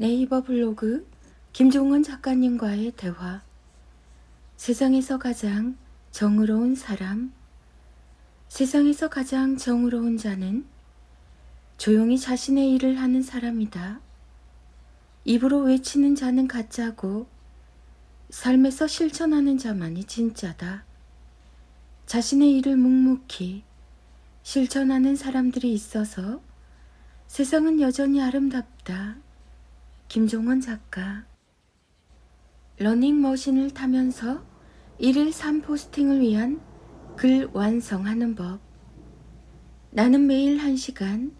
네이버 블로그 김종은 작가님과의 대화 세상에서 가장 정의로운 사람 세상에서 가장 정의로운 자는 조용히 자신의 일을 하는 사람이다. 입으로 외치는 자는 가짜고 삶에서 실천하는 자만이 진짜다. 자신의 일을 묵묵히 실천하는 사람들이 있어서 세상은 여전히 아름답다. 김종원 작가 러닝머신을 타면서 1일 3포스팅을 위한 글 완성하는 법 나는 매일 1시간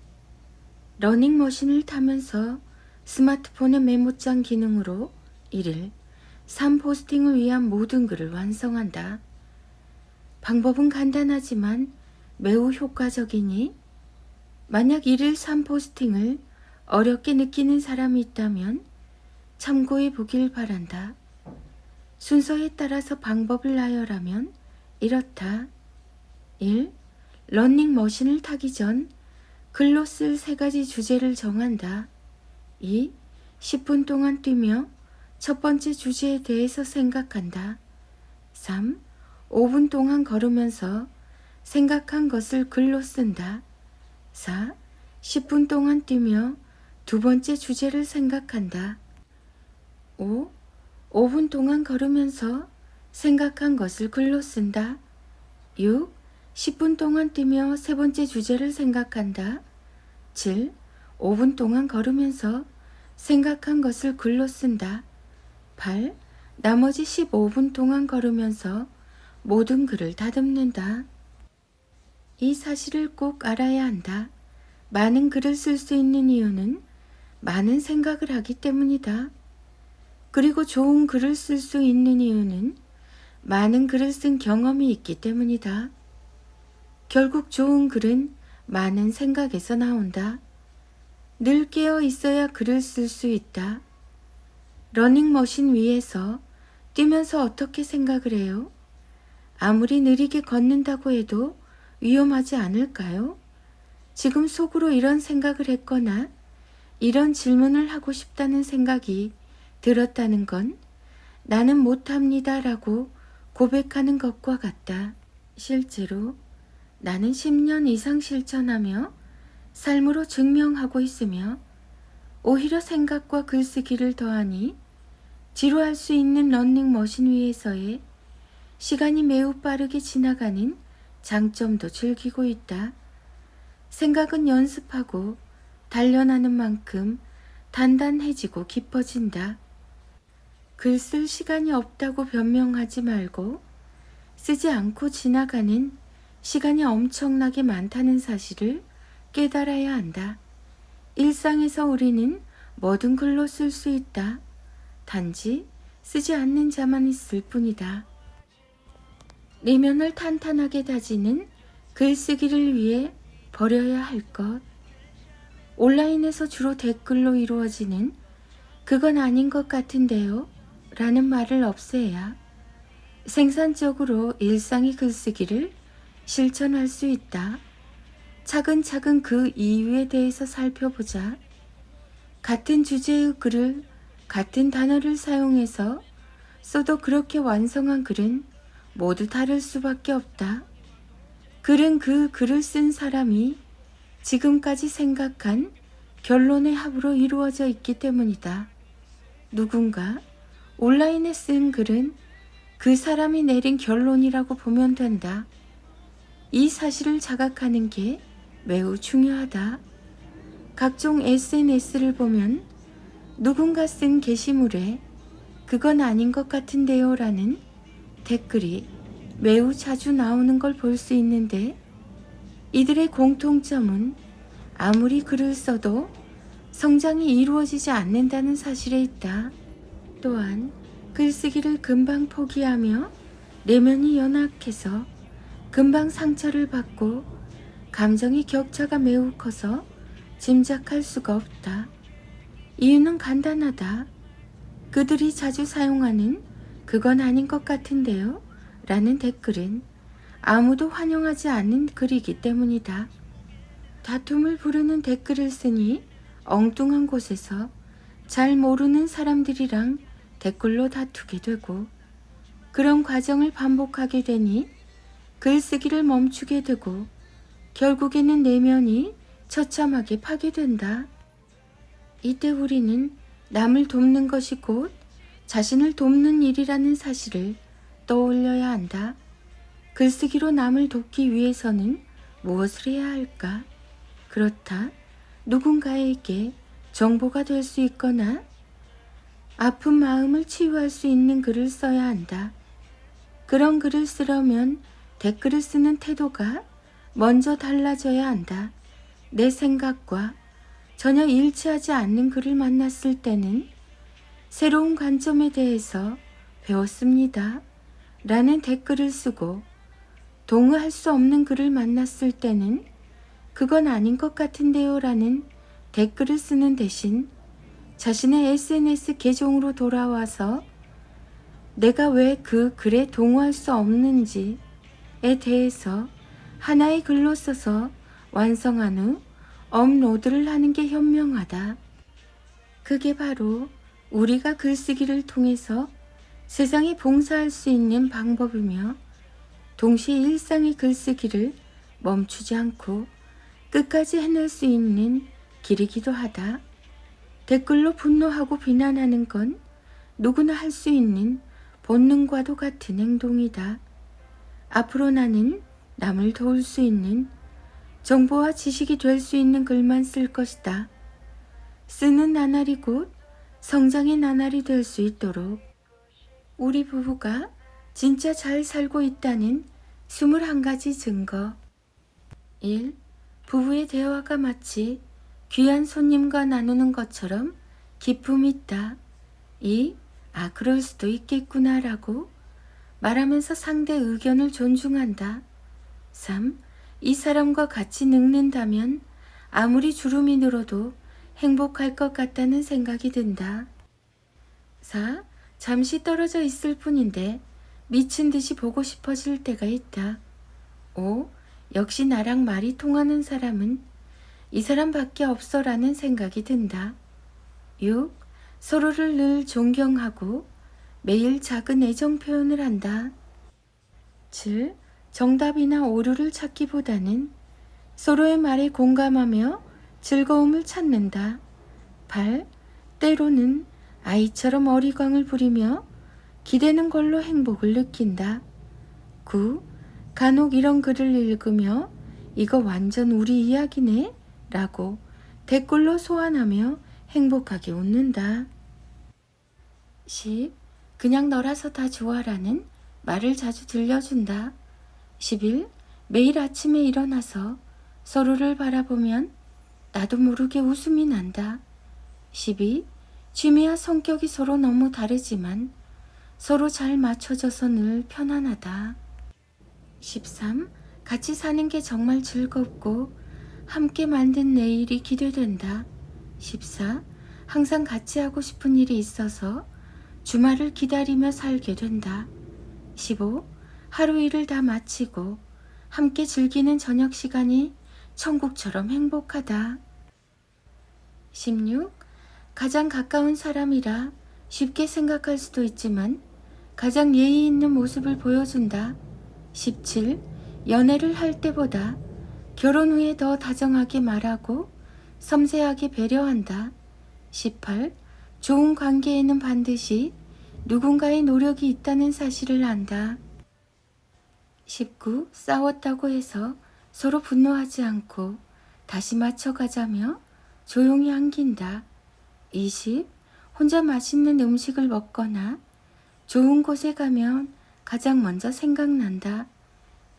러닝머신을 타면서 스마트폰의 메모장 기능으로 1일 3포스팅을 위한 모든 글을 완성한다. 방법은 간단하지만 매우 효과적이니 만약 1일 3포스팅을 어렵게 느끼는 사람이 있다면 참고해 보길 바란다. 순서에 따라서 방법을 나열하면 이렇다. 1. 러닝 머신을 타기 전 글로 쓸 세 가지 주제를 정한다. 2. 10분 동안 뛰며 첫 번째 주제에 대해서 생각한다. 3. 5분 동안 걸으면서 생각한 것을 글로 쓴다. 4. 10분 동안 뛰며 두 번째 주제를 생각한다. 5. 5분 동안 걸으면서 생각한 것을 글로 쓴다. 6. 10분 동안 뛰며 세 번째 주제를 생각한다. 7. 5분 동안 걸으면서 생각한 것을 글로 쓴다. 8. 나머지 15분 동안 걸으면서 모든 글을 다듬는다. 이 사실을 꼭 알아야 한다. 많은 글을 쓸 수 있는 이유는 많은 생각을 하기 때문이다. 그리고 좋은 글을 쓸 수 있는 이유는 많은 글을 쓴 경험이 있기 때문이다. 결국 좋은 글은 많은 생각에서 나온다. 늘 깨어 있어야 글을 쓸 수 있다. 러닝머신 위에서 뛰면서 어떻게 생각을 해요? 아무리 느리게 걷는다고 해도 위험하지 않을까요? 지금 속으로 이런 생각을 했거나 이런 질문을 하고 싶다는 생각이 들었다는 건 나는 못합니다 라고 고백하는 것과 같다. 실제로 나는 10년 이상 실천하며 삶으로 증명하고 있으며 오히려 생각과 글쓰기를 더하니 지루할 수 있는 런닝머신 위에서의 시간이 매우 빠르게 지나가는 장점도 즐기고 있다. 생각은 연습하고 단련하는 만큼 단단해지고 깊어진다. 글 쓸 시간이 없다고 변명하지 말고 쓰지 않고 지나가는 시간이 엄청나게 많다는 사실을 깨달아야 한다. 일상에서 우리는 뭐든 글로 쓸 수 있다. 단지 쓰지 않는 자만 있을 뿐이다. 내면을 탄탄하게 다지는 글쓰기를 위해 버려야 할 것. 온라인에서 주로 댓글로 이루어지는 그건 아닌 것 같은데요. 라는 말을 없애야 생산적으로 일상의 글쓰기를 실천할 수 있다. 차근차근 그 이유에 대해서 살펴보자. 같은 주제의 글을 같은 단어를 사용해서 써도 그렇게 완성한 글은 모두 다를 수밖에 없다. 글은 그 글을 쓴 사람이 지금까지 생각한 결론의 합으로 이루어져 있기 때문이다. 누군가 온라인에 쓴 글은 그 사람이 내린 결론이라고 보면 된다. 이 사실을 자각하는 게 매우 중요하다. 각종 SNS를 보면 누군가 쓴 게시물에 그건 아닌 것 같은데요 라는 댓글이 매우 자주 나오는 걸 볼 수 있는데 이들의 공통점은 아무리 글을 써도 성장이 이루어지지 않는다는 사실에 있다. 또한 글쓰기를 금방 포기하며 내면이 연약해서 금방 상처를 받고 감정의 격차가 매우 커서 짐작할 수가 없다. 이유는 간단하다. 그들이 자주 사용하는 그건 아닌 것 같은데요. 라는 댓글은 아무도 환영하지 않는 글이기 때문이다. 다툼을 부르는 댓글을 쓰니 엉뚱한 곳에서 잘 모르는 사람들이랑 댓글로 다투게 되고 그런 과정을 반복하게 되니 글쓰기를 멈추게 되고 결국에는 내면이 처참하게 파괴된다. 이때 우리는 남을 돕는 것이 곧 자신을 돕는 일이라는 사실을 떠올려야 한다. 글쓰기로 남을 돕기 위해서는 무엇을 해야 할까? 그렇다. 누군가에게 정보가 될 수 있거나 아픈 마음을 치유할 수 있는 글을 써야 한다. 그런 글을 쓰려면 댓글을 쓰는 태도가 먼저 달라져야 한다. 내 생각과 전혀 일치하지 않는 글을 만났을 때는 새로운 관점에 대해서 배웠습니다. 라는 댓글을 쓰고 동의할 수 없는 글을 만났을 때는 그건 아닌 것 같은데요 라는 댓글을 쓰는 대신 자신의 SNS 계정으로 돌아와서 내가 왜 그 글에 동의할 수 없는지에 대해서 하나의 글로 써서 완성한 후 업로드를 하는 게 현명하다. 그게 바로 우리가 글쓰기를 통해서 세상에 봉사할 수 있는 방법이며 동시에 일상의 글쓰기를 멈추지 않고 끝까지 해낼 수 있는 길이기도 하다. 댓글로 분노하고 비난하는 건 누구나 할 수 있는 본능과도 같은 행동이다. 앞으로 나는 남을 도울 수 있는 정보와 지식이 될 수 있는 글만 쓸 것이다. 쓰는 나날이 곧 성장의 나날이 될 수 있도록 우리 부부가 진짜 잘 살고 있다는 21가지 증거 1. 부부의 대화가 마치 귀한 손님과 나누는 것처럼 기쁨이 있다. 2. 아, 그럴 수도 있겠구나 라고 말하면서 상대 의견을 존중한다. 3. 이 사람과 같이 늙는다면 아무리 주름이 늘어도 행복할 것 같다는 생각이 든다. 4. 잠시 떨어져 있을 뿐인데 미친 듯이 보고 싶어질 때가 있다. 5. 역시 나랑 말이 통하는 사람은 이 사람밖에 없어라는 생각이 든다. 6. 서로를 늘 존경하고 매일 작은 애정 표현을 한다. 7. 정답이나 오류를 찾기보다는 서로의 말에 공감하며 즐거움을 찾는다. 8. 때로는 아이처럼 어리광을 부리며 기대는 걸로 행복을 느낀다. 9. 간혹 이런 글을 읽으며 이거 완전 우리 이야기네 라고 댓글로 소환하며 행복하게 웃는다. 10. 그냥 너라서 다 좋아라는 말을 자주 들려준다. 11. 매일 아침에 일어나서 서로를 바라보면 나도 모르게 웃음이 난다. 12. 취미와 성격이 서로 너무 다르지만 서로 잘 맞춰져서 늘 편안하다. 13. 같이 사는 게 정말 즐겁고 함께 만든 내일이 기대된다. 14. 항상 같이 하고 싶은 일이 있어서 주말을 기다리며 살게 된다. 15. 하루 일을 다 마치고 함께 즐기는 저녁 시간이 천국처럼 행복하다. 16. 가장 가까운 사람이라 쉽게 생각할 수도 있지만 가장 예의 있는 모습을 보여준다. 17. 연애를 할 때보다 결혼 후에 더 다정하게 말하고 섬세하게 배려한다. 18. 좋은 관계에는 반드시 누군가의 노력이 있다는 사실을 안다. 19. 싸웠다고 해서 서로 분노하지 않고 다시 맞춰가자며 조용히 안긴다. 20. 혼자 맛있는 음식을 먹거나 좋은 곳에 가면 가장 먼저 생각난다.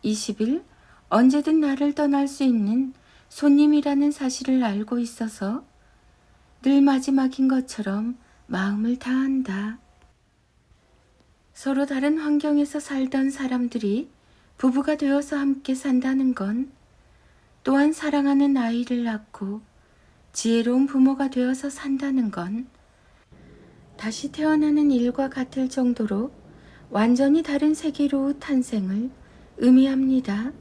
21. 언제든 나를 떠날 수 있는 손님이라는 사실을 알고 있어서 늘 마지막인 것처럼 마음을 다한다. 서로 다른 환경에서 살던 사람들이 부부가 되어서 함께 산다는 건 또한 사랑하는 아이를 낳고 지혜로운 부모가 되어서 산다는 건 다시 태어나는 일과 같을 정도로 완전히 다른 세계로 탄생을 의미합니다.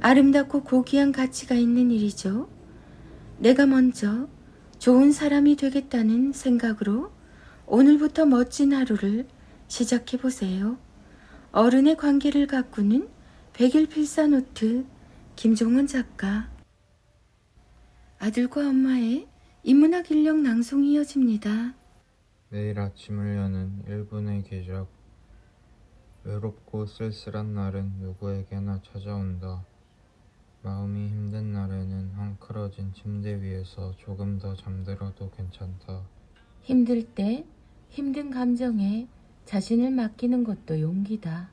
아름답고 고귀한 가치가 있는 일이죠. 내가 먼저 좋은 사람이 되겠다는 생각으로 오늘부터 멋진 하루를 시작해 보세요. 어른의 관계를 가꾸는 백일 필사 노트 김종원 작가 아들과 엄마의 인문학 인력 낭송이 이어집니다. 매일 아침을 여는 1분의 기적. 외롭고 쓸쓸한 날은 누구에게나 찾아온다. 마음이 힘든 날에는 헝클어진 침대 위에서 조금 더 잠들어도 괜찮다. 힘들 때 힘든 감정에 자신을 맡기는 것도 용기다.